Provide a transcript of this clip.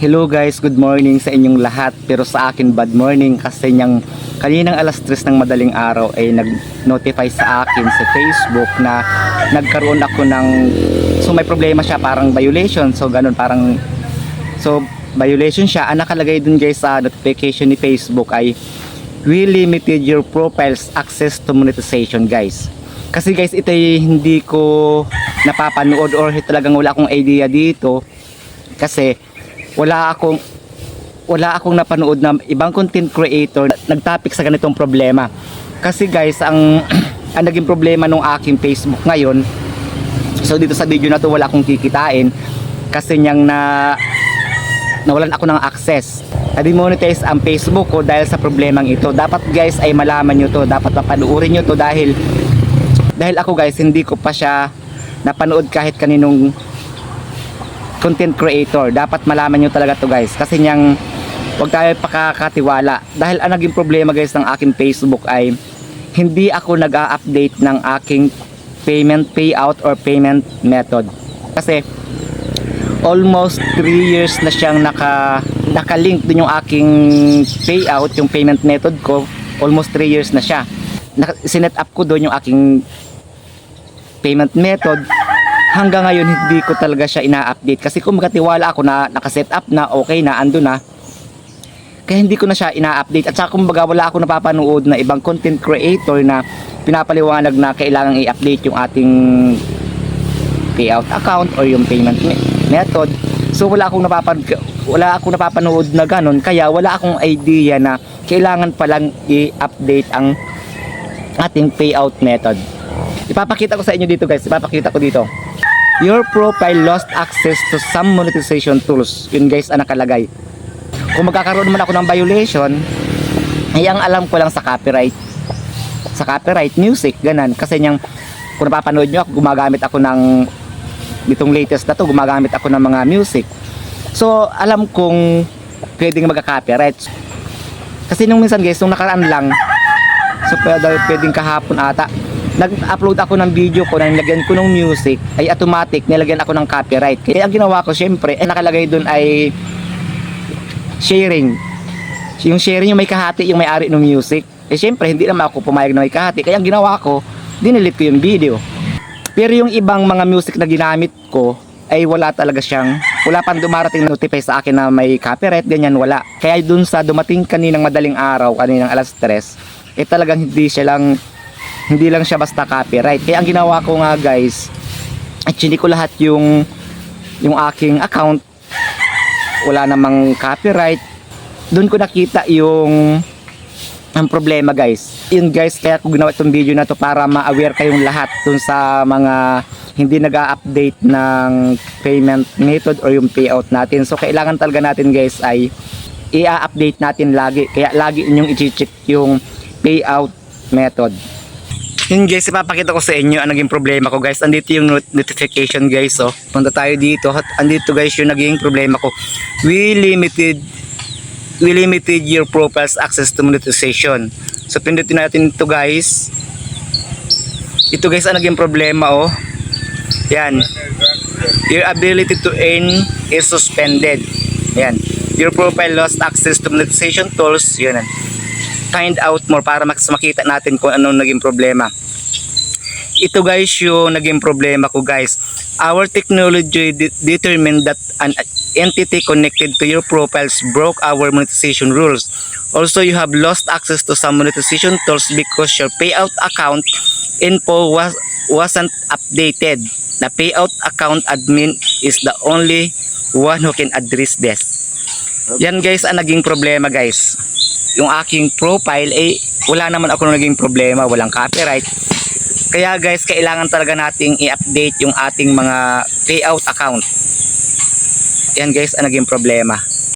Hello guys, good morning sa inyong lahat. Pero sa akin bad morning kasi niyang kaninang alas 3 ng madaling araw ay nag-notify sa akin sa Facebook na nagkaroon ako ng so may problema siya parang violation. So ganun parang so violation siya. Ang nakalagay dun guys sa notification ni Facebook ay we limited your profile's access to monetization guys. Kasi guys, ito hindi ko napapanood or talagang wala akong idea dito kasi wala akong wala akong napanood na ibang content creator na nagtopic sa ganitong problema. Kasi guys, ang ang naging problema nung aking Facebook ngayon, so dito sa video na to wala akong kikitain kasi niyang na nawalan ako ng access. Na-demonetize ang Facebook ko dahil sa problemang ito. Dapat guys ay malaman nyo to, dapat mapanuorin nyo to dahil dahil ako guys hindi ko pa siya napanood kahit kaninong content creator. Dapat malaman nyo talaga to guys. Kasi niyang huwag tayo pakakatiwala. Dahil ang naging problema guys ng aking Facebook ay hindi ako nag-a-update ng aking payment payout or payment method. Kasi almost 3 years na siyang naka nakalink dun yung aking payout, yung payment method ko. Almost 3 years na siya. Sinet up ko doon yung aking payment method hanggang ngayon hindi ko talaga siya ina-update. Kasi kung magkatiwala ako na nakaset up na okay na ando na. Kaya hindi ko na siya ina-update. At saka kumbaga wala ako napapanood na ibang content creator na pinapaliwanag na kailangan i-update yung ating payout account or yung payment me- method. So wala akong napapanood wala akong napapanood na ganun. Kaya wala akong idea na kailangan palang i-update ang ating payout method. Ipapakita ko sa inyo dito guys. Ipapakita ko dito your profile lost access to some monetization tools. Yun guys ang nakalagay. Kung magkakaroon naman ako ng violation ay ang alam ko lang sa copyright. Sa copyright music ganan kasi niyang kung napapanood nyo ako gumagamit ako ng itong latest na to gumagamit ako ng mga music. So alam kong pwedeng magka-copyright. Kasi nung minsan guys nung nakaraan lang so pwede, pwedeng kahapon ata nag-upload ako ng video ko na nilagyan ko ng music ay automatic nilagyan ako ng copyright. Kaya ang ginawa ko syempre eh, nakalagay doon ay sharing. Yung sharing yung may kahati yung may-ari ng music. Eh syempre hindi naman ako pumayag na may kahati. Kaya ang ginawa ko dinilit ko yung video. Pero yung ibang mga music na ginamit ko ay wala talaga siyang wala pang dumarating notify sa akin na may copyright ganyan wala. Kaya dun sa dumating kaninang madaling araw kaninang alas 3 eh talagang hindi siya lang hindi lang siya basta copyright. Kaya ang ginawa ko nga guys at hindi ko lahat yung yung aking account wala namang copyright. Doon ko nakita yung ang problema guys. Yun guys kaya ko ginawa itong video na to para ma-aware kayong lahat dun sa mga hindi nag update ng payment method or yung payout natin. So kailangan talaga natin guys ay i-update natin lagi. Kaya lagi inyong i-check yung payout method yun guys, ipapakita ko sa inyo ang naging problema ko guys. Andito yung not- notification guys oh. Punta tayo dito. At andito guys yung naging problema ko. We limited we limited your profile's access to monetization. So pindutin natin ito guys. Ito guys ang naging problema oh. Yan. Your ability to earn is suspended. Yan. Your profile lost access to monetization tools. Yun. Find out more para mas makita natin kung anong naging problema. Ito guys yung naging problema ko guys. Our technology de- determined that an entity connected to your profiles broke our monetization rules. Also, you have lost access to some monetization tools because your payout account info was wasn't updated. The payout account admin is the only one who can address this. Yan guys ang naging problema guys. Yung aking profile eh wala naman ako naging problema, walang copyright. Kaya guys, kailangan talaga nating i-update yung ating mga payout account. Yan guys ang naging problema.